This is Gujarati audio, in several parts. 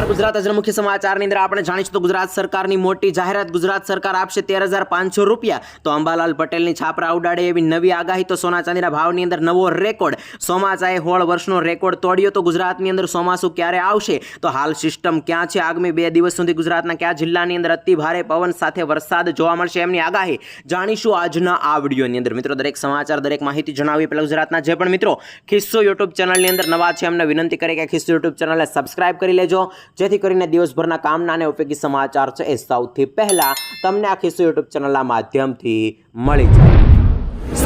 નમસ્કાર ગુજરાત આજના મુખ્ય સમાચારની અંદર આપણે જાણીશું તો ગુજરાત સરકારની મોટી જાહેરાત ગુજરાત સરકાર આપશે તેર હજાર પાંચસો રૂપિયા. તો અંબાલાલ પટેલની છાપરા ઉડાડે એવી નવી આગાહી, તો સોના ચાંદીના ભાવની અંદર નવો રેકોર્ડ. સોમાચાએ હોળ વર્ષનો રેકોર્ડ તોડ્યો, તો ગુજરાતની અંદર ચોમાસું ક્યારે આવશે? તો હાલ સિસ્ટમ ક્યાં છે? આગામી બે દિવસ સુધી ગુજરાતના કયા જિલ્લાની અંદર અતિ ભારે પવન સાથે વરસાદ જોવા મળશે એમની આગાહી જાણીશું આજના આ વિડીયોની અંદર. મિત્રો, દરેક સમાચાર, દરેક માહિતી જણાવી પહેલાં ગુજરાતના જે પણ મિત્રો, ખિસ્સો યુટ્યુબ ચેનલની અંદર નવા છે એમને વિનંતી કરી કે ખિસ્સો યુટ્યુબ ચેનલને સબસ્ક્રાઇબ કરી લેજો. જેથી કરીને દિવસભરના કામના અને ઉપયોગી સમાચાર છે એ સૌથી પહેલા તમને આખી યુટ્યુબ ચેનલના માધ્યમથી મળી જાય.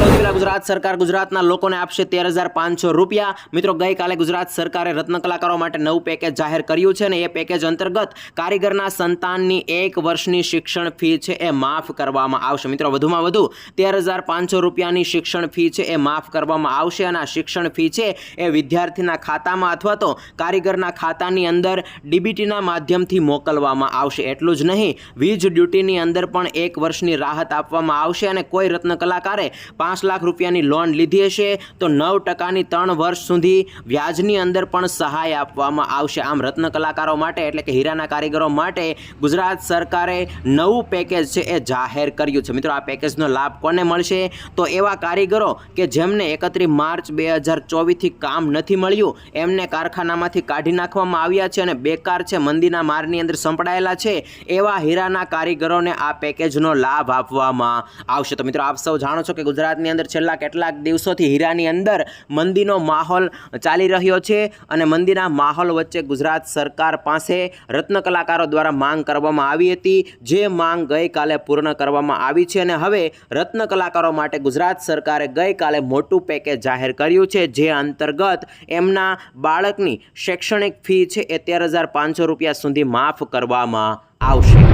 ગુજરાત સરકાર ગુજરાતના લોકોને આપશે તેર હજાર પાંચસો રૂપિયા. મિત્રો, ગઈકાલે ગુજરાત સરકારે રત્ન કલાકારો માટે નવું પેકેજ જાહેર કર્યું છે અને એ પેકેજ અંતર્ગત કારીગરના સંતાનની એક વર્ષની શિક્ષણ ફી છે એ માફ કરવામાં આવશે. મિત્રો, વધુમાં વધુ તેર હજાર પાંચસો રૂપિયાની શિક્ષણ ફી છે એ માફ કરવામાં આવશે અને આ શિક્ષણ ફી છે એ વિદ્યાર્થીના ખાતામાં અથવા તો કારીગરના ખાતાની અંદર ડીબીટીના માધ્યમથી મોકલવામાં આવશે. એટલું જ નહીં, વીજ ડ્યુટીની અંદર પણ એક વર્ષની રાહત આપવામાં આવશે અને કોઈ રત્ન કલાકારે પાંચ લાખ રૂપિયાની લોન લીધી હશે, તો નવ ટકાની ત્રણ વર્ષ સુધી વ્યાજની અંદર પણ સહાય આપવામાં આવશે. આમ રત્ન કલાકારો માટે એટલે કે હીરાના કારીગરો માટે ગુજરાત સરકારે નવું પેકેજ છે એ જાહેર કર્યું છે. મિત્રો, આ પેકેજનો લાભ કોને મળશે? તો એવા કારીગરો કે જેમને એકત્રીસ માર્ચ બે હજાર ચોવીસથી કામ નથી મળ્યું, એમને કારખાનામાંથી કાઢી નાખવામાં આવ્યા છે અને બેકાર છે, મંદીના મારની અંદર સંપડાયેલા છે, એવા હીરાના કારીગરોને આ પેકેજનો લાભ આપવામાં આવશે. તો મિત્રો, આપ સૌ જાણો છો કે ગુજરાતની અંદર છેલ્લા કેટલાક દિવસોથી હીરાની અંદર મંદીનો માહોલ ચાલી રહ્યો છે અને મંદીના માહોલ વચ્ચે ગુજરાત સરકાર પાસે રત્ન કલાકારો દ્વારા માંગ કરવામાં આવી હતી. જે માંગ ગઈકાલે પૂર્ણ કરવામાં આવી છે અને હવે રત્ન કલાકારો માટે ગુજરાત સરકારે ગઈકાલે મોટું પેકેજ જાહેર કર્યું છે. જે અંતર્ગત એમના બાળકની શૈક્ષણિક ફી છે એ તેર હજાર પાંચસો રૂપિયા સુધી માફ કરવામાં આવશે.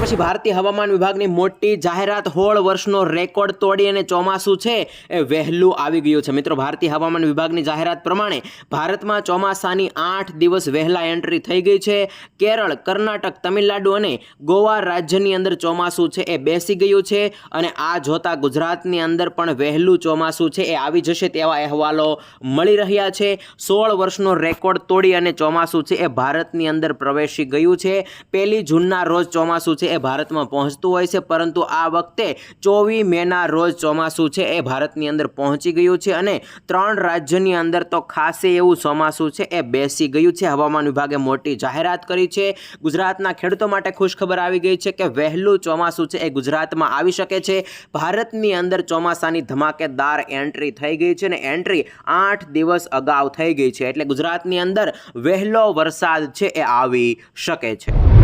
પછી ભારતીય હવામાન વિભાગની મોટી જાહેરાત હોળ વર્ષનો રેકોર્ડ તોડી અને ચોમાસું છે એ વહેલું આવી ગયું છે. મિત્રો, ભારતીય હવામાન વિભાગની જાહેરાત પ્રમાણે ભારતમાં ચોમાસાની આઠ દિવસ વહેલા એન્ટ્રી થઈ ગઈ છે. કેરળ, કર્ણાટક, તમિલનાડુ અને ગોવા રાજ્યની અંદર ચોમાસું છે એ બેસી ગયું છે અને આ જોતા ગુજરાતની અંદર પણ વહેલું ચોમાસું છે એ આવી જશે તેવા અહેવાલો મળી રહ્યા છે. સોળ વર્ષનો રેકોર્ડ તોડી અને ચોમાસું છે એ ભારતની અંદર પ્રવેશી ગયું છે. પહેલી જૂનના રોજ ચોમાસું છે એ ભારતમાં પહોંચતું હોય છે, પરંતુ આ વખતે ચોવીસ મેના રોજ ચોમાસું છે, એ ભારતની અંદર પહોંચી ગયું છે અને ત્રણ રાજ્યની અંદર તો ખાસે એવું ચોમાસું છે, એ બેસી ગયું છે. હવામાન વિભાગે મોટી જાહેરાત કરી છે. ગુજરાતના ખેડૂતો માટે ખુશખબર આવી ગઈ છે કે વહેલું ચોમાસું છે, એ ગુજરાતમાં આવી શકે છે. ભારતની અંદર ચોમાસાની ધમાકેદાર એન્ટ્રી થઈ ગઈ છે અને એન્ટ્રી આઠ દિવસ અગાઉ થઈ ગઈ છે, એટલે ગુજરાતની અંદર વહેલો વરસાદ છે, એ આવી શકે છે.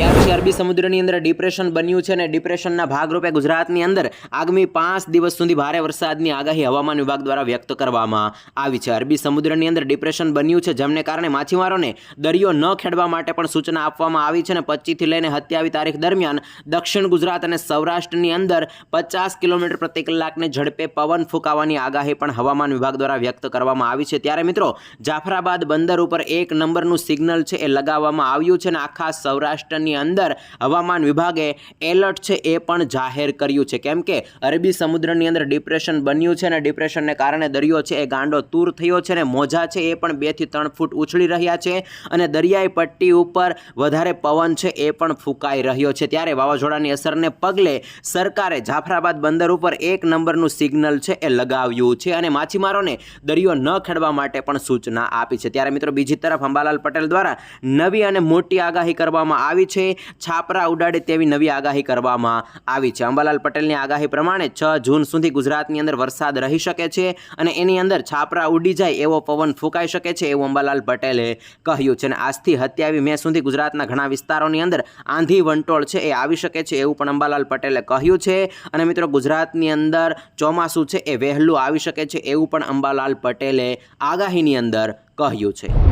ત્યાર પછી અરબી સમુદ્રની અંદર ડિપ્રેશન બન્યું છે અને ડિપ્રેશનના ભાગરૂપે ગુજરાતની અંદર આગામી પાંચ દિવસ સુધી ભારે વરસાદની આગાહી હવામાન વિભાગ દ્વારા વ્યક્ત કરવામાં આવી છે. અરબી સમુદ્રની અંદર ડિપ્રેશન બન્યું છે, જેમને કારણે માછીમારોને દરિયો ન ખેડવા માટે પણ સૂચના આપવામાં આવી છે અને પચીસથી લઈને સત્યાવીસ તારીખ દરમિયાન દક્ષિણ ગુજરાત અને સૌરાષ્ટ્રની અંદર પચાસ કિલોમીટર પ્રતિ કલાકને ઝડપે પવન ફૂંકાવાની આગાહી પણ હવામાન વિભાગ દ્વારા વ્યક્ત કરવામાં આવી છે. ત્યારે મિત્રો, જાફરાબાદ બંદર ઉપર એક નંબરનું સિગ્નલ છે, એ લગાવવામાં આવ્યું છે અને આખા સૌરાષ્ટ્રની અંદર હવામાન વિભાગે એલર્ટ છે એ પણ જાહેર કર્યું છે. કેમ કે અરબી સમુદ્રની અંદર ડિપ્રેશન બન્યું છે અને ડિપ્રેશનને કારણે દરિયો છે એ ગાંડો તૂર થયો છે અને મોજા છે એ પણ બેથી ત્રણ ફૂટ ઉછળી રહ્યા છે અને દરિયાઈ પટ્ટી ઉપર વધારે પવન છે એ પણ ફૂંકાઈ રહ્યો છે. ત્યારે વાવાઝોડાની અસરને પગલે સરકારે જાફરાબાદ બંદર ઉપર એક નંબરનું સિગ્નલ છે એ લગાવ્યું છે અને માછીમારોને દરિયો ન ખેડવા માટે પણ સૂચના આપી છે. ત્યારે મિત્રો બીજી તરફ અંબાલાલ પટેલ દ્વારા નવી અને મોટી આગાહી કરવામાં આવી છે. છાપરા ઉડાડે તેવી નવી આગાહી કરવામાં આવી છે. અંબાલાલ પટેલની આગાહી પ્રમાણે છ જૂન સુધી ગુજરાતની અંદર વરસાદ રહી શકે છે અને એની અંદર છાપરા ઉડી જાય એવો પવન ફૂંકાઈ શકે છે એવું અંબાલાલ પટેલે કહ્યું છે. અને આજથી સત્યાવીસ મે સુધી ગુજરાતના ઘણા વિસ્તારોની અંદર આંધી વંટોળ છે એ આવી શકે છે એવું પણ અંબાલાલ પટેલે કહ્યું છે. અને મિત્રો, ગુજરાતની અંદર ચોમાસું છે એ વહેલું આવી શકે છે એવું પણ અંબાલાલ પટેલે આગાહીની અંદર કહ્યું છે.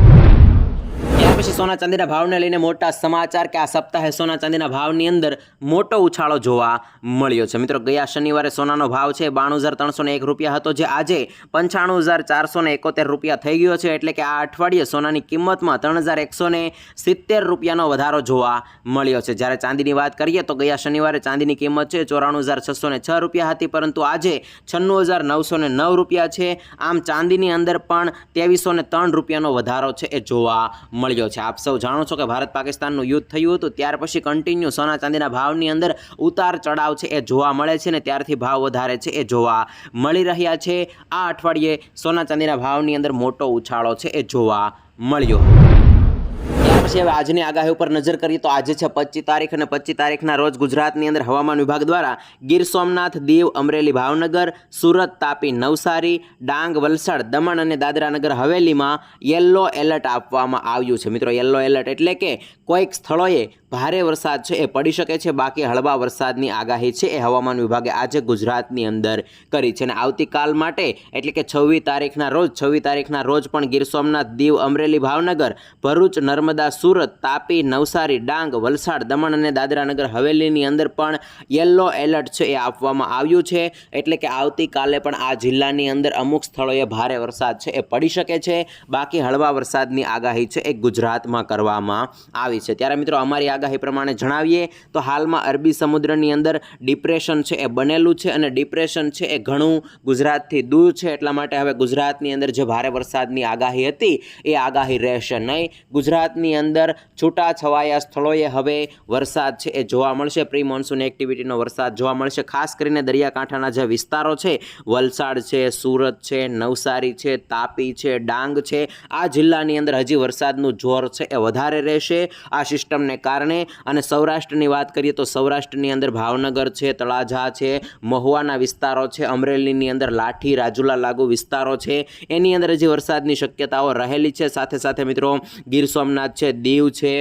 પછી સોના ચાંદીના ભાવને લઈને મોટા સમાચાર કે આ સપ્તાહે સોના ચાંદીના ભાવની અંદર મોટો ઉછાળો જોવા મળ્યો છે. મિત્રો, ગયા શનિવારે સોનાનો ભાવ છે બાણું હજાર ત્રણસો એક રૂપિયા હતો, જે આજે પંચાણું હજાર ચારસો એકોતેર રૂપિયા થઈ ગયો છે, એટલે કે આ અઠવાડિયે સોનાની કિંમતમાં ત્રણ હજાર એકસો સિત્તેર રૂપિયાનો વધારો જોવા મળ્યો છે. જ્યારે ચાંદીની વાત કરીએ તો ગયા શનિવારે ચાંદીની કિંમત છે ચોરાણું હજાર છસો છ રૂપિયા હતી, પરંતુ આજે છન્નું હજાર નવસો નવ રૂપિયા છે. આમ ચાંદીની અંદર પણ ત્રેવીસો ત્રણ રૂપિયાનો વધારો છે એ જોવા મળ્યો છે. આપ સૌ જાણો છો કે ભારત પાકિસ્તાનનું યુદ્ધ થયું હતું, ત્યાર પછી કન્ટિન્યુ સોના ચાંદીના ભાવની અંદર ઉતાર ચડાવ છે, એ જોવા મળે છે ને ત્યારથી ભાવ વધારે છે, એ જોવા મળી રહ્યા છે. આ અઠવાડિયે સોના ચાંદીના ભાવની અંદર મોટો ઉછાળો છે, એ જોવા મળ્યો. પછી હવે આજની આગાહી ઉપર નજર કરીએ તો આજે છે પચીસ તારીખ અને પચીસ તારીખના રોજ ગુજરાતની અંદર હવામાન વિભાગ દ્વારા ગીર સોમનાથ, દીવ, અમરેલી, ભાવનગર, સુરત, તાપી, નવસારી, ડાંગ, વલસાડ, દમણ અને દાદરાનગર હવેલીમાં યલો એલર્ટ આપવામાં આવ્યું છે. મિત્રો, યલો એલર્ટ એટલે કે કોઈક સ્થળોએ ભારે વરસાદ છે એ પડી શકે છે. બાકી હળવા વરસાદની આગાહી છે એ હવામાન વિભાગે આજે ગુજરાતની અંદર કરી છે. અને આવતીકાલ માટે એટલે કે છવ્વીસ તારીખના રોજ, છવ્વીસ તારીખના રોજ પણ ગીર સોમનાથ, દીવ, અમરેલી, ભાવનગર, ભરૂચ, નર્મદા સુરત, તાપી, નવસારી, ડાંગ, વલસાડ, દમણ અને દાદરાનગર હવેલીની અંદર પણ યલો એલર્ટ છે એ આપવામાં આવ્યું છે. એટલે કે આવતીકાલે પણ આ જિલ્લાની અંદર અમુક સ્થળોએ ભારે વરસાદ છે એ પડી શકે છે. બાકી હળવા વરસાદની આગાહી છે એ ગુજરાતમાં કરવામાં આવી છે. ત્યારે મિત્રો અમારી આગાહી પ્રમાણે જણાવીએ તો હાલમાં અરબી સમુદ્રની અંદર ડિપ્રેશન છે એ બનેલું છે અને ડિપ્રેશન છે એ ઘણું ગુજરાતથી દૂર છે. એટલા માટે હવે ગુજરાતની અંદર જે ભારે વરસાદની આગાહી હતી એ આગાહી રહેશે નહીં. ગુજરાતની અંદર છૂટા છવાયા સ્થળોએ હવે વરસાદ છે એ જોવા મળશે. પ્રી મોન્સૂન એક્ટિવિટીનો વરસાદ જોવા મળશે. ખાસ કરીને દરિયાકાંઠાના જે વિસ્તારો છે, વલસાડ છે, સુરત છે, નવસારી છે, તાપી છે, ડાંગ છે, આ જિલ્લાની અંદર હજી વરસાદનું જોર છે એ વધારે રહેશે આ સિસ્ટમને કારણે. અને સૌરાષ્ટ્રની વાત કરીએ તો સૌરાષ્ટ્રની અંદર ભાવનગર છે, તળાજા છે, મહુવાના વિસ્તારો છે, અમરેલીની અંદર લાઠી, રાજુલા લાગુ વિસ્તારો છે. એની અંદર હજી વરસાદની શક્યતાઓ રહેલી છે. સાથે સાથે મિત્રો ગીર સોમનાથ છે દીવ છે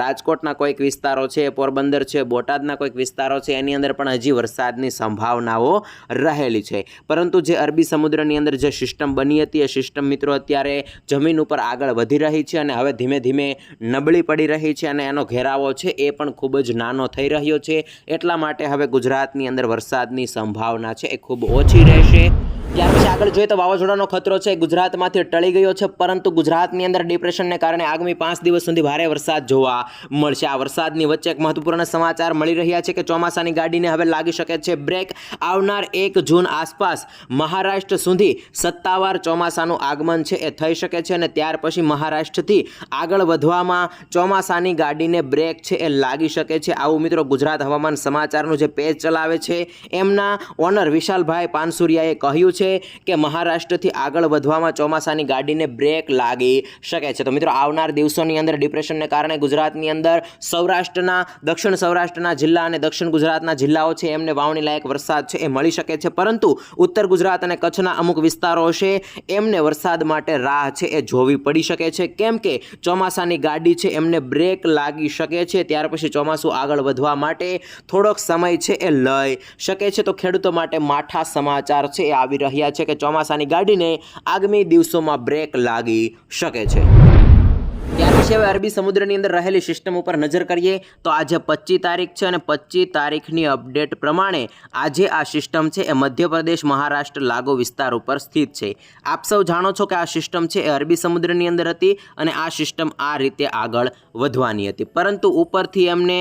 રાજકોટના કોઈક વિસ્તારો છે, પોરબંદર છે, બોટાદના કોઈક વિસ્તારો છે, એની અંદર પણ હજી વરસાદની સંભાવનાઓ રહેલી છે. પરંતુ જે અરબી સમુદ્રની અંદર જે સિસ્ટમ બની હતી, એ સિસ્ટમ મિત્રો અત્યારે જમીન ઉપર આગળ વધી રહી છે અને હવે ધીમે ધીમે નબળી પડી રહી છે અને એનો ઘેરાવો છે એ પણ ખૂબ જ નાનો થઈ રહ્યો છે. એટલા માટે હવે ગુજરાતની અંદર વરસાદની સંભાવના છે એ ખૂબ ઓછી રહેશે. ત્યાર પછી આગળ જોઈએ તો વાવાઝોડાનો ખતરો છે, ગુજરાતમાંથી ટળી ગયો છે, પરંતુ ગુજરાતની અંદર ડિપ્રેશનને કારણે આગામી પાંચ દિવસ સુધી ભારે વરસાદ જોવા મળશે. આ વરસાદની વચ્ચે એક મહત્વપૂર્ણ સમાચાર મળી રહ્યા છે કે ચોમાસાની ગાડીને હવે લાગી શકે છે બ્રેક. આવનાર એક જૂન આસપાસ મહારાષ્ટ્ર સુધી સત્તાવાર ચોમાસાનું આગમન છે એ થઈ શકે છે અને ત્યાર પછી મહારાષ્ટ્રથી આગળ વધવામાં ચોમાસાની ગાડીને બ્રેક છે એ લાગી શકે છે. આવું મિત્રો ગુજરાત હવામાન સમાચારનું જે પેજ ચલાવે છે એમના ઓનર વિશાલભાઈ પાનસુરિયાએ કહ્યું છે કે મહારાષ્ટ્રથી આગળ વધવામાં ચોમાસાની ગાડીને બ્રેક લાગી શકે છે. તો મિત્રો, આવનાર દિવસોની અંદર ડિપ્રેશનને કારણે ગુજરાતની અંદર સૌરાષ્ટ્રના, દક્ષિણ સૌરાષ્ટ્રના જિલ્લા અને દક્ષિણ ગુજરાતના જિલ્લાઓ છે, એમને વાવણી લાયક વરસાદ છે, એ મળી શકે છે. પરંતુ ઉત્તર ગુજરાત અને કચ્છના અમુક વિસ્તારો છે, એમને વરસાદ માટે રાહ છે, એ જોવી પડી શકે છે. કેમ કે ચોમાસાની ગાડી છે, એમને બ્રેક લાગી શકે છે. ત્યાર પછી ચોમાસું આગળ વધવા માટે થોડોક સમય છે, એ લઈ શકે છે. તો ખેડૂતો માટે માઠા સમાચાર છે, એ આવી રહ્યા છે કે ચોમાસાની ગાડીને આગામી દિવસોમાં બ્રેક લાગી શકે છે. પછી હવે અરબી સમુદ્રની અંદર રહેલી સિસ્ટમ ઉપર નજર કરીએ તો આજે પચીસ તારીખ છે અને પચીસ તારીખની અપડેટ પ્રમાણે આજે આ સિસ્ટમ છે એ મધ્યપ્રદેશ, મહારાષ્ટ્ર, લાગુ વિસ્તાર ઉપર સ્થિત છે. આપ સૌ જાણો છો કે આ સિસ્ટમ છે એ અરબી સમુદ્રની અંદર હતી અને આ સિસ્ટમ આ રીતે આગળ વધવાની હતી. પરંતુ ઉપરથી એમને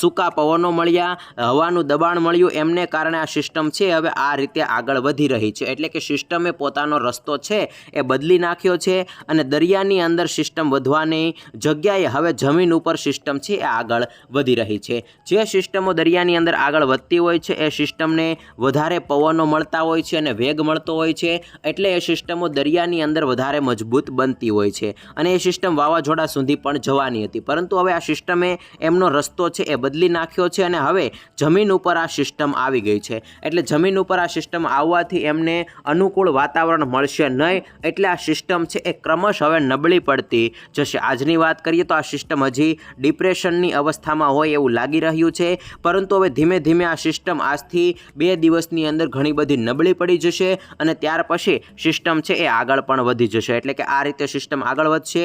સૂકા પવનો મળ્યા, હવાનું દબાણ મળ્યું, એમને કારણે આ સિસ્ટમ છે હવે આ રીતે આગળ વધી રહી છે. એટલે કે સિસ્ટમે પોતાનો રસ્તો છે એ બદલી નાખ્યો છે અને દરિયાની અંદર સિસ્ટમ વધવાની જગ્યાએ હવે જમીન ઉપર સિસ્ટમ છે, એ આગળ વધી રહી છે. જે સિસ્ટમો દરિયાની અંદર આગળ વધતી હોય છે, એ સિસ્ટમને વધારે પવનો મળતા હોય છે અને વેગ મળતો હોય છે, એટલે એ સિસ્ટમો દરિયાની અંદર વધારે મજબૂત બનતી હોય છે. અને એ સિસ્ટમ વાવાઝોડા સુધી પણ જવાની હતી. પરંતુ હવે આ સિસ્ટમે એમનો રસ્તો છે, એ બદલી નાખ્યો છે અને હવે જમીન ઉપર આ સિસ્ટમ આવી ગઈ છે. એટલે જમીન ઉપર આ સિસ્ટમ આવવાથી એમને અનુકૂળ વાતાવરણ મળશે નહીં, એટલે આ સિસ્ટમ છે, એ ક્રમશ હવે નબળી પડતી જશે. આજની વાત કરીએ તો આ સિસ્ટમ હજી ડિપ્રેશનની અવસ્થામાં હોય એવું લાગી રહ્યું છે. પરંતુ હવે ધીમે ધીમે આ સિસ્ટમ આજથી બે દિવસની અંદર ઘણી બધી નબળી પડી જશે અને ત્યાર પછી સિસ્ટમ છે એ આગળ પણ વધી જશે. એટલે કે આ રીતે સિસ્ટમ આગળ વધશે.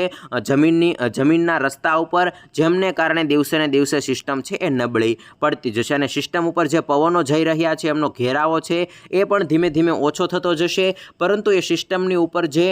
જમીનની, જમીનના રસ્તા ઉપર જેમને કારણે દિવસે ને દિવસે સિસ્ટમ છે એ નબળી પડતી જશે અને સિસ્ટમ ઉપર જે પવનો જઈ રહ્યા છે, એમનો ઘેરાવો છે, એ પણ ધીમે ધીમે ઓછો થતો જશે. પરંતુ એ સિસ્ટમની ઉપર જે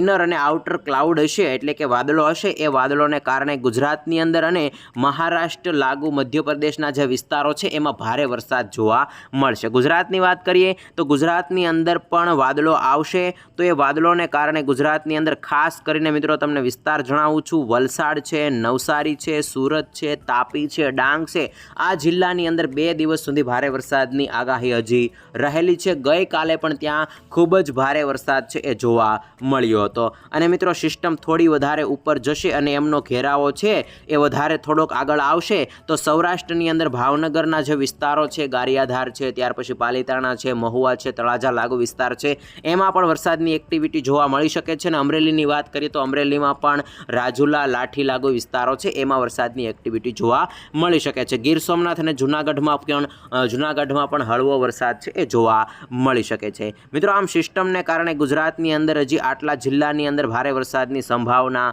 ઇનર અને આઉટર ક્લાઉડ હશે, એટલે કે વાદળો વાદળો હશે એ વાદળોને કારણે ગુજરાતની અંદર અને મહારાષ્ટ્ર, લાગુ મધ્યપ્રદેશના જે વિસ્તારો છે, એમાં ભારે વરસાદ જોવા મળશે. ગુજરાતની વાત કરીએ તો ગુજરાતની અંદર પણ વાદળો આવશે. તો એ વાદળોને કારણે ગુજરાતની અંદર ખાસ કરીને મિત્રો તમને વિસ્તાર જણાવું છું. વલસાડ છે, નવસારી છે, સુરત છે, તાપી છે, ડાંગ છે. આ જિલ્લાની અંદર બે દિવસ સુધી ભારે વરસાદની આગાહી હજી રહેલી છે. ગઈકાલે પણ ત્યાં ખૂબ જ ભારે વરસાદ છે એ જોવા મળ્યો હતો. અને મિત્રો, સિસ્ટમ થોડી વધારે ઉપર જશે અને એમનો ઘેરાવો છે એ વધારે થોડોક આગળ આવશે, તો સૌરાષ્ટ્રની અંદર ભાવનગરના જે વિસ્તારો છે, ગારિયાધાર છે, ત્યાર પછી પાલીતાણા છે, મહુવા છે, તળાજા લાગુ વિસ્તાર છે, એમાં પણ વરસાદની એક્ટિવિટી જોવા મળી શકે છે અને અમરેલીની વાત કરીએ તો અમરેલીમાં પણ રાજુલા, લાઠી લાગુ વિસ્તારો છે, એમાં વરસાદની એક્ટિવિટી જોવા મળી શકે છે. ગીર સોમનાથ અને જૂનાગઢમાં પણ જૂનાગઢમાં પણ હળવો વરસાદ છે, એ જોવા મળી શકે છે. મિત્રો, આમ સિસ્ટમને કારણે ગુજરાતની અંદર હજી આટલા જિલ્લાની અંદર ભારે વરસાદની સંભાવના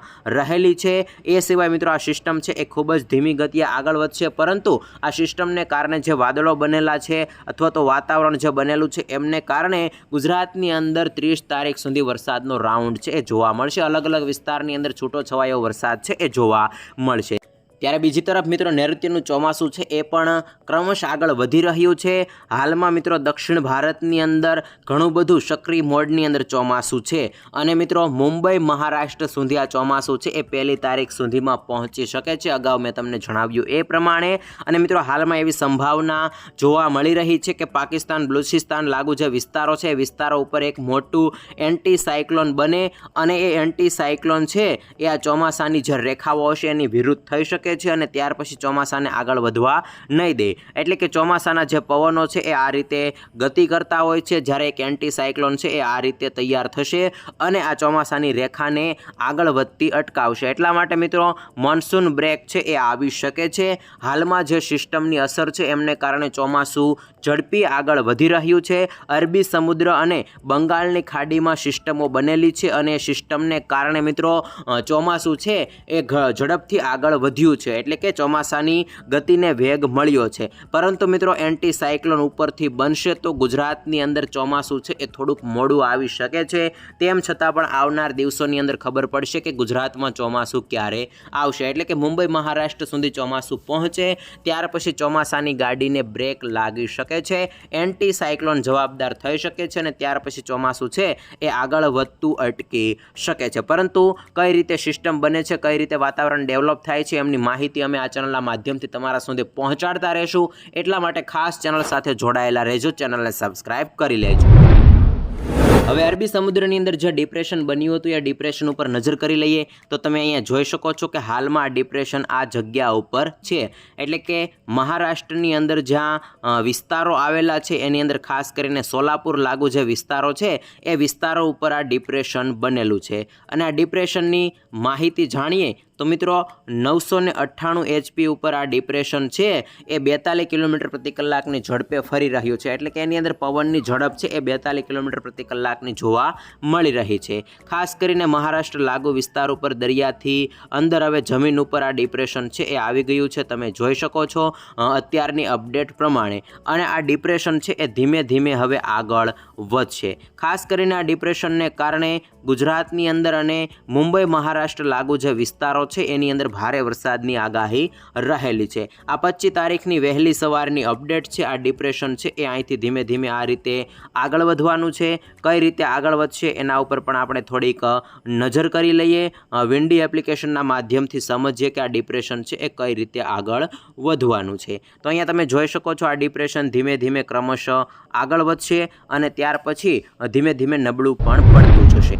રહેલી છે. એ સિવાય મિત્રો આ સિસ્ટમ છે એ ખૂબ જ ધીમી ગતિએ આગળ વધશે. પરંતુ આ સિસ્ટમને કારણે જે વાદળો બનેલા છે અથવા તો વાતાવરણ જે બનેલું છે એમને કારણે ગુજરાતની અંદર ત્રીસ તારીખ સુધી વરસાદનો રાઉન્ડ છે એ જોવા મળશે. અલગ અલગ વિસ્તારની અંદર છૂટો છવાયો વરસાદ છે એ જોવા મળશે. ત્યારે બીજી તરફ મિત્રો નૈઋત્યનું ચોમાસું છે, એ પણ ક્રમશ આગળ વધી રહ્યું છે. હાલમાં મિત્રો દક્ષિણ ભારતની અંદર ઘણું બધું સક્રિય મોડની અંદર ચોમાસું છે. અને મિત્રો મુંબઈ, મહારાષ્ટ્ર સુધી આ ચોમાસું છે, એ પહેલી તારીખ સુધીમાં પહોંચી શકે છે. અગાઉ મેં તમને જણાવ્યું એ પ્રમાણે. અને મિત્રો હાલમાં એવી સંભાવના જોવા મળી રહી છે કે પાકિસ્તાન, બલુચિસ્તાન લાગુ જે વિસ્તારો છે, એ વિસ્તારો ઉપર એક મોટું એન્ટી સાયક્લોન બને. અને એ એન્ટી સાયક્લોન છે, એ આ ચોમાસાની જે રેખાઓ હશે એની વિરુદ્ધ થઈ શકે છે અને ત્યાર પછી ચોમાસાને આગળ વધવા નહીં દે. એટલે કે ચોમાસાના જે પવનો છે એ આ રીતે ગતિ કરતા હોય છે. જ્યારે એક એન્ટી સાયક્લોન છે એ આ રીતે તૈયાર થશે અને આ ચોમાસાની રેખાને આગળ વધતી અટકાવશે. એટલા માટે મિત્રો મોન્સૂન બ્રેક છે એ આવી શકે છે. હાલમાં જે સિસ્ટમની અસર છે એમને કારણે ચોમાસું ઝડપી આગળ વધી રહ્યું છે. અરબી સમુદ્ર અને બંગાળની ખાડીમાં સિસ્ટમો બનેલી છે અને સિસ્ટમને કારણે મિત્રો ચોમાસું છે એ ઝડપથી આગળ વધ્યું છે એટલે કે ચોમાસાની ગતિને વેગ મળ્યો છે. પરંતુ મિત્રો એન્ટી સાયક્લોન ઉપરથી બનશે તો ગુજરાતની અંદર ચોમાસું છે એ થોડુંક મોડું આવી શકે છે. તેમ છતાં પણ આવનાર દિવસોની અંદર ખબર પડશે કે ગુજરાતમાં ચોમાસું ક્યારે આવશે. એટલે કે મુંબઈ, મહારાષ્ટ્ર સુધી ચોમાસું પહોંચે, ત્યાર પછી ચોમાસાની ગાડીને બ્રેક લાગી શકે છે. એન્ટી સાયક્લોન જવાબદાર થઈ શકે છે અને ત્યાર પછી ચોમાસું છે એ આગળ વધતું અટકી શકે છે. પરંતુ કઈ રીતે સિસ્ટમ બને છે, કઈ રીતે વાતાવરણ ડેવલપ થાય છે, એમની માહિતી અમે આ ચેનલના માધ્યમથી તમારા સુધી પહોંચાડતા રહેશું. એટલા માટે ખાસ ચેનલ સાથે જોડાયેલા રહેજો. ચેનલને સબસ્ક્રાઈબ કરી લેજો. હવે અરબી સમુદ્રની અંદર જે ડિપ્રેશન બન્યું હતું, એ ડિપ્રેશન ઉપર નજર કરી લઈએ તો તમે અહીંયા જોઈ શકો છો કે હાલમાં આ ડિપ્રેશન આ જગ્યા ઉપર છે. એટલે કે મહારાષ્ટ્રની અંદર જ્યાં વિસ્તારો આવેલા છે, એની અંદર ખાસ કરીને સોલાપુર લાગુ જે વિસ્તારો છે, એ વિસ્તારો ઉપર આ ડિપ્રેશન બનેલું છે. અને આ ડિપ્રેશનની માહિતી જાણીએ તો મિત્રો નવસો ને અઠ્ઠાણું એચપી ઉપર આ ડિપ્રેશન છે, એ બેતાલીસ કિલોમીટર પ્રતિ કલાકની ઝડપે ફરી રહ્યું છે. એટલે કે એની અંદર પવનની ઝડપ છે, એ બેતાલીસ કિલોમીટર પ્રતિ કલાકની જોવા મળી રહી છે. ખાસ કરીને મહારાષ્ટ્ર લાગુ વિસ્તાર ઉપર દરિયાથી અંદર હવે જમીન ઉપર આ ડિપ્રેશન છે એ આવી ગયું છે. તમે જોઈ શકો છો અત્યારની અપડેટ પ્રમાણે. અને આ ડિપ્રેશન છે એ ધીમે ધીમે હવે આગળ વધશે. ખાસ કરીને આ ડિપ્રેશનને કારણે ગુજરાતની અંદર અને મુંબઈ, મહારાષ્ટ્ર લાગુ જે વિસ્તારો છે, એની અંદર ભારે વરસાદની આગાહી રહેલી છે. આ પચીસ તારીખની વહેલી સવારની અપડેટ છે, આ ડિપ્રેશન છે, એ અહીંથી ધીમે ધીમે આ રીતે આગળ વધવાનું છે. કઈ રીતે આગળ વધશે એના ઉપર પણ આપણે થોડીક નજર કરી લઈએ. વિન્ડી એપ્લિકેશનના માધ્યમથી સમજીએ કે આ ડિપ્રેશન છે, એ કઈ રીતે આગળ વધવાનું છે. તો અહીંયા તમે જોઈ શકો છો આ ડિપ્રેશન ધીમે ધીમે ક્રમશઃ આગળ વધશે અને ત્યાર પછી ધીમે ધીમે નબળું પણ પડતું જશે.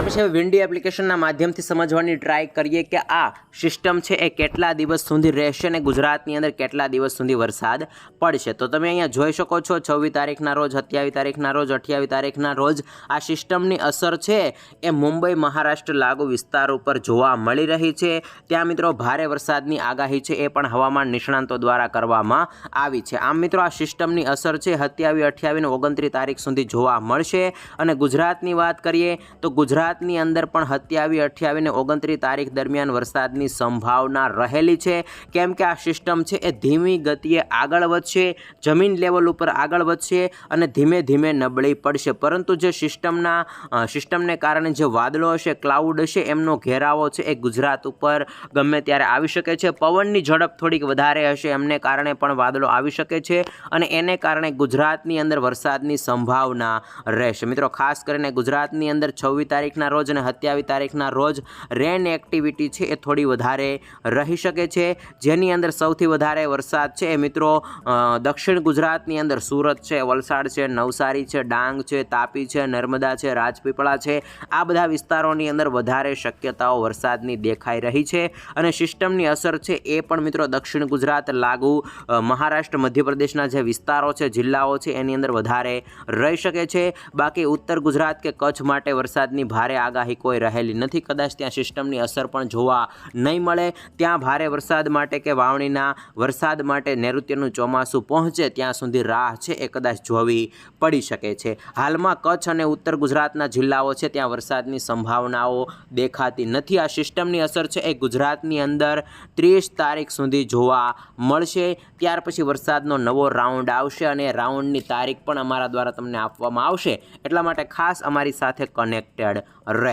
ત્યાર પછી હવે વિન્ડી એપ્લિકેશનના માધ્યમથી સમજવાની ટ્રાય કરીએ કે આ સિસ્ટમ છે એ કેટલા દિવસ સુધી રહેશે અને ગુજરાતની અંદર કેટલા દિવસ સુધી વરસાદ પડશે. તો તમે અહીંયા જોઈ શકો છો છવ્વીસ તારીખના રોજ, સત્યાવીસ તારીખના રોજ, અઠ્યાવીસ તારીખના રોજ આ સિસ્ટમની અસર છે એ મુંબઈ, મહારાષ્ટ્ર લાગુ વિસ્તાર ઉપર જોવા મળી રહી છે. ત્યાં મિત્રો ભારે વરસાદની આગાહી છે એ પણ હવામાન નિષ્ણાંતો દ્વારા કરવામાં આવી છે. આમ મિત્રો આ સિસ્ટમની અસર છે સત્યાવીસ, અઠ્યાવીસ ઓગણત્રીસ તારીખ સુધી જોવા મળશે. અને ગુજરાતની વાત કરીએ તો ગુજરાત ગુજરાતની અંદર પણ સત્યાવીસ અઠ્યાવીસ ને ઓગણત્રીસ તારીખ દરમિયાન વરસાદની સંભાવના રહેલી છે. કેમ કે આ સિસ્ટમ છે એ ધીમી ગતિએ આગળ વધશે, જમીન લેવલ ઉપર આગળ વધશે અને ધીમે ધીમે નબળી પડશે. પરંતુ જે સિસ્ટમના સિસ્ટમને કારણે જે વાદળો હશે ક્લાઉડ હશે, એમનો ઘેરાવો છે એ ગુજરાત ઉપર ગમે ત્યારે આવી શકે છે. પવનની ઝડપ થોડીક વધારે હશે, એમને કારણે પણ વાદળો આવી શકે છે અને એને કારણે ગુજરાતની અંદર વરસાદની સંભાવના રહેશે. મિત્રો, ખાસ કરીને ગુજરાતની અંદર છવ્વીસ તારીખના રોજ અને સત્યાવીસ તારીખના રોજ રેન એક્ટિવિટી છે એ થોડી વધારે રહી શકે છે. જેની અંદર સૌથી વધારે વરસાદ છે એ મિત્રો દક્ષિણ ગુજરાતની અંદર સુરત છે, વલસાડ છે, નવસારી છે, ડાંગ છે, તાપી છે, નર્મદા છે, રાજપીપળા છે. આ બધા વિસ્તારોની અંદર વધારે શક્યતાઓ વરસાદની દેખાઈ રહી છે અને સિસ્ટમની અસર છે એ પણ મિત્રો દક્ષિણ ગુજરાત લાગુ મહારાષ્ટ્ર, મધ્યપ્રદેશના જે વિસ્તારો છે, જિલ્લાઓ છે એની અંદર વધારે રહી શકે છે. બાકી ઉત્તર ગુજરાત કે કચ્છ માટે વરસાદની ભારે આગાહી કોઈ રહેલી નથી. કદાચ ત્યાં સિસ્ટમની અસર પણ જોવા નહીં મળે. ત્યાં ભારે વરસાદ માટે કે વાવણીના વરસાદ માટે નૈઋત્યનું ચોમાસું પહોંચે ત્યાં સુધી રાહ છે એ કદાચ જોવી પડી શકે છે. હાલમાં કચ્છ અને ઉત્તર ગુજરાતના જિલ્લાઓ છે ત્યાં વરસાદની સંભાવનાઓ દેખાતી નથી. આ સિસ્ટમની અસર છે એ ગુજરાતની અંદર ત્રીસ તારીખ સુધી જોવા મળશે. ત્યાર પછી વરસાદનો નવો રાઉન્ડ આવશે અને રાઉન્ડની તારીખ પણ અમારા દ્વારા તમને આપવામાં આવશે. એટલા માટે ખાસ અમારી સાથે કનેક્ટેડ રહે